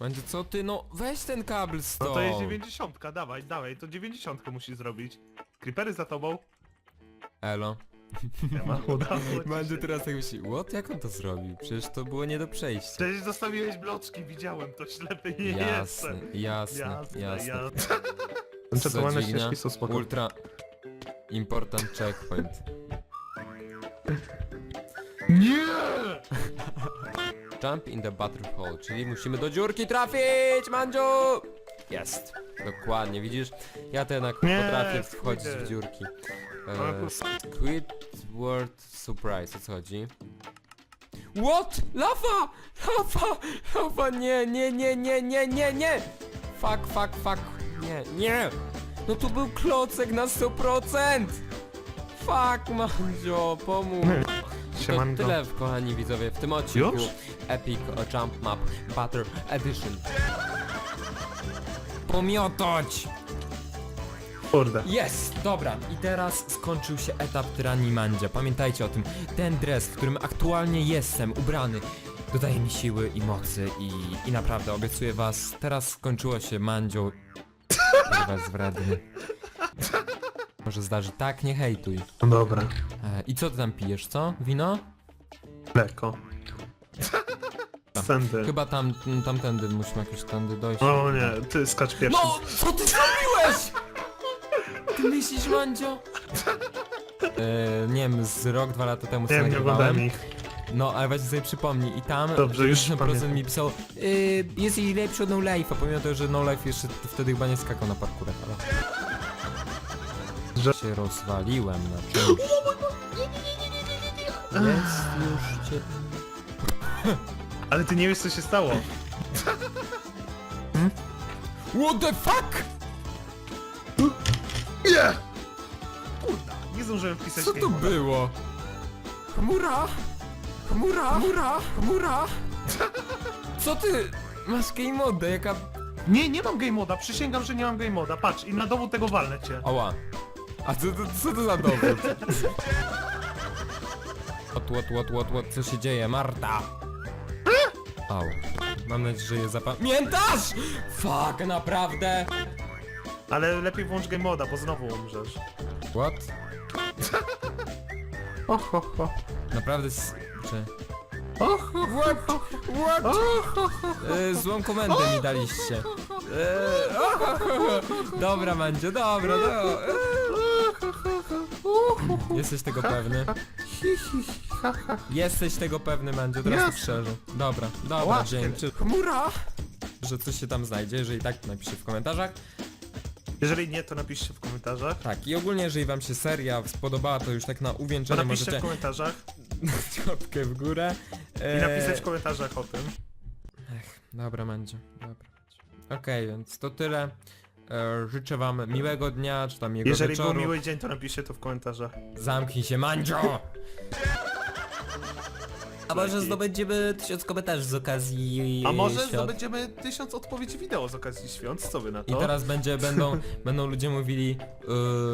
Będzie co ty, no weź ten kabel No stąd. to jest 90, dawaj, dawaj, to 90 musi zrobić. Creepery za tobą. Elo. Nie ma, udało ci Będzie się. teraz tak myśli, what? Jak on to zrobił? Przecież to było nie do przejścia. Przecież zostawiłeś bloczki, widziałem, to ślepy nie Jasne, jestem. jasne, Jasne, jasne. jasne. Enchantowane Zadźwignia, ścieżki są spoko. Ultra important checkpoint. Nie! Jump in the butter hole, czyli musimy do dziurki trafić, Mandziu! Jest. Dokładnie, widzisz? Ja to jednak Nie, potrafię wchodzić w dziurki. E, kur- Squidward Surprise, o co chodzi? What? Lawa! Lawa! Lawa! Nie, nie, nie, nie, nie, nie, nie! Fuck, fuck, fuck. Nie, nie! No tu był klocek na 100%! Fuck, Mandzio, pomóż! To Siemanko. tyle, kochani widzowie, w tym odcinku Już? Epic Jump Map Butter Edition. Pomiotać! Kurde. Jest! Dobra, i teraz skończył się etap tyranii Mandzia. Pamiętajcie o tym. Ten dres, w którym aktualnie jestem ubrany, dodaje mi siły i mocy i, i naprawdę obiecuję was, teraz skończyło się Mandzio. Kurwa jest wredny. Może zdarzy tak, nie hejtuj. No dobra. E, I co ty tam pijesz, co? Wino? Mleko. Sędy. Chyba tam, tamtędy musimy jakoś tędy dojść. O nie, ty skacz pierwszy. No, co ty zrobiłeś? Ty myślisz, Mandzio? E, nie wiem, z rok, dwa lata temu nie wiem, nie oglądałem nagrywałem. ich. No, ale właśnie sobie przypomnij i tam Dobrze, już 90% pamiętam. mi pisał y, jest jej lepszy od No Life, a pomimo tego, że No Life jeszcze wtedy chyba nie skakał na parkurach, ale... Że- się rozwaliłem na czymś. Jest już cię... Ale ty nie wiesz co się stało. What the fuck? Nie! Kurda, nie zdążyłem wpisać Co to było? Chmura! Chmura! Chmura! Chmura! Co ty? Masz game modę, jaka... Nie, nie mam game moda, przysięgam, że nie mam game moda. Patrz, i na dowód tego walnę cię. Ała. A co, to, co to za dowód? What, what, what, what, what, co się dzieje? Marta! Au. Mam nadzieję, że je zapamiętasz! Fuck, naprawdę? Ale lepiej włącz game moda, bo znowu umrzesz. What? Och, ho, ho. Naprawdę s... Czy... Och. What? Och, ho, ho. E, złą komendę mi daliście. E, dobra, Mandzio, dobra, do. E. Jesteś tego pewny? Hi, hi, hi, ha, ha. Jesteś tego pewny, Mandzio, teraz Jasne. to szczerze. Dobra, dobra, Łaszkiem. dzięki. Chmura! Że coś się tam znajdzie, jeżeli tak, to napiszcie w komentarzach. Jeżeli nie, to napiszcie w komentarzach. Tak, i ogólnie, jeżeli wam się seria spodobała, to już tak na To uwieńczenie napiszcie w możecie komentarzach łapkę w górę. i E, napisać w komentarzach o tym. Dobra, Mandzio, dobra. Okej, więc to tyle. E, życzę wam miłego dnia, czy tam miłego Jeżeli wieczoru. był miły dzień, to napiszcie to w komentarzach. Zamknij się, Mandzio! A może zdobędziemy tysiąc komentarzy z okazji A może świąt? zdobędziemy tysiąc odpowiedzi wideo z okazji świąt, co wy na I to? teraz będzie, będą, będą ludzie mówili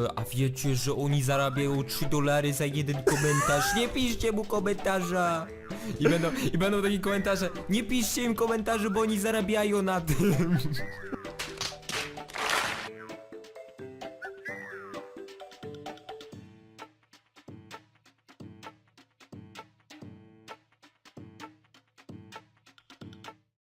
e, A wiecie, że oni zarabiają 3 dolary za jeden komentarz? Nie piszcie mu komentarza! I będą, I będą takie komentarze Nie piszcie im komentarzy, bo oni zarabiają na tym!